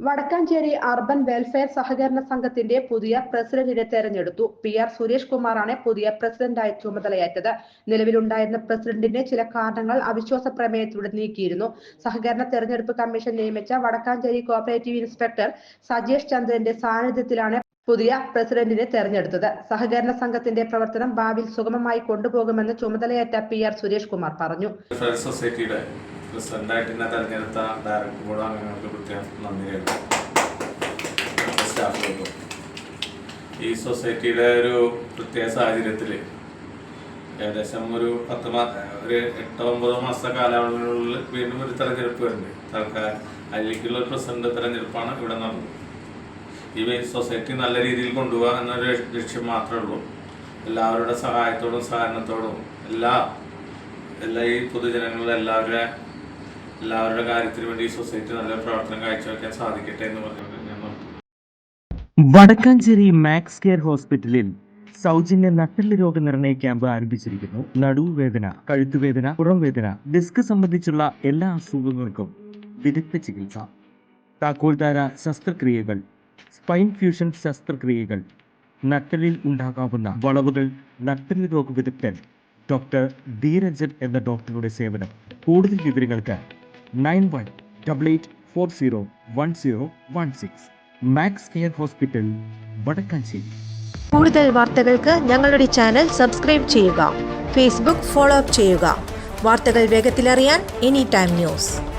Vadakkanchery urban welfare സഹകരണ സംഘത്തിന്റെ പുതിയ പ്രസിഡന്റിനെ തെരഞ്ഞെടുത്തു. പി ആർ സുരേഷ് കുമാറാണ് പുതിയ പ്രസിഡന്റായി ചുമതലയേറ്റത്. നിലവിലുണ്ടായിരുന്ന പ്രസിഡന്റിന്റെ ചില കാരണങ്ങൾ അവിശ്വാസ പ്രമേയത്തിലൂടെ നീക്കിയിരുന്നു. സഹകരണ തെരഞ്ഞെടുപ്പ് കമ്മീഷൻ നിയമിച്ച വടക്കാഞ്ചേരി കോപ്പറേറ്റീവ് ഇൻസ്പെക്ടർ സജേഷ് ചന്ദ്രന്റെ സാന്നിധ്യത്തിലാണ് പുതിയ പ്രസിഡന്റിനെ തെരഞ്ഞെടുത്തത്. സഹകരണ സംഘത്തിന്റെ പ്രവർത്തനം ഭാവിയിൽ സുഗമമായി കൊണ്ടുപോകുമെന്ന് ചുമതലയേറ്റ പി ആർ സുരേഷ് കുമാർ പറഞ്ഞു. സൊസൈറ്റിയുടെ പ്രസിഡന്റായിട്ട് എന്നെ തെരഞ്ഞെടുത്ത ഡയറക്ടർ ബോർഡ് അംഗങ്ങൾക്ക് പ്രത്യേകം ഈ സൊസൈറ്റിയുടെ ഒരു പ്രത്യേക സാഹചര്യത്തിൽ ഏകദേശം ഒരു പത്ത് മാസം ഒരു എട്ടോ ഒമ്പതോ മാസത്തെ കാലയളവിനുള്ളിൽ വീണ്ടും ഒരു തെരഞ്ഞെടുപ്പ് വരുന്നുണ്ട്. തൽക്കാലം അതിലേക്കുള്ള പ്രസിഡന്റ് തെരഞ്ഞെടുപ്പാണ് ഇവിടെ നടന്നത്. ഈ സൊസൈറ്റി നല്ല രീതിയിൽ കൊണ്ടുപോകുക എന്നൊരു ലക്ഷ്യം മാത്രമേ ഉള്ളൂ. എല്ലാവരുടെ സഹായത്തോടും സഹകരണത്തോടും എല്ലാ എല്ലാ ഈ പൊതുജനങ്ങളുടെ എല്ലാവരുടെ എല്ലാവരുടെ കാര്യത്തിന് വേണ്ടി ഈ സൊസൈറ്റി നല്ല പ്രവർത്തനം കാഴ്ചവെക്കാൻ സാധിക്കട്ടെ എന്ന് ഞാൻ വടക്കാഞ്ചേരി മാക്സ് കെയർ ഹോസ്പിറ്റലിൽ സൗജന്യ നട്ടെല്ല് രോഗനിർണയ ക്യാമ്പ് ആരംഭിച്ചിരിക്കുന്നു. നടുവേദന കഴുത്തുവേദന പുറംവേദന ഡിസ്ക് സംബന്ധിച്ചുള്ള എല്ലാ അസുഖങ്ങൾക്കും വിദഗ്ധ ചികിത്സ. താക്കോൽദാര ശസ്ത്രക്രിയകൾ സ്പൈൻ ഫ്യൂഷൻ ശസ്ത്രക്രിയകൾ നട്ടലിൽ ഉണ്ടാകാവുന്ന വളവുകൾ നട്ടൽ രോഗ വിദഗ്ധൻ ഡോക്ടർ ധീരജൻ എന്ന ഡോക്ടറുടെ സേവനം. കൂടുതൽ വിവരങ്ങൾക്ക് nine one double eight four zero one zero one six. Max care hospital Vadakkanchery. കൂടുതൽ വാർത്തകൾക്ക് ഞങ്ങളുടെ ചാനൽ സബ്സ്ക്രൈബ് ചെയ്യുക ഫേസ്ബുക്ക് ഫോളോ അപ്പ് ചെയ്യുക. വാർത്തകൾ വേഗത്തിലറിയാൻ എനി ടൈം ന്യൂസ്.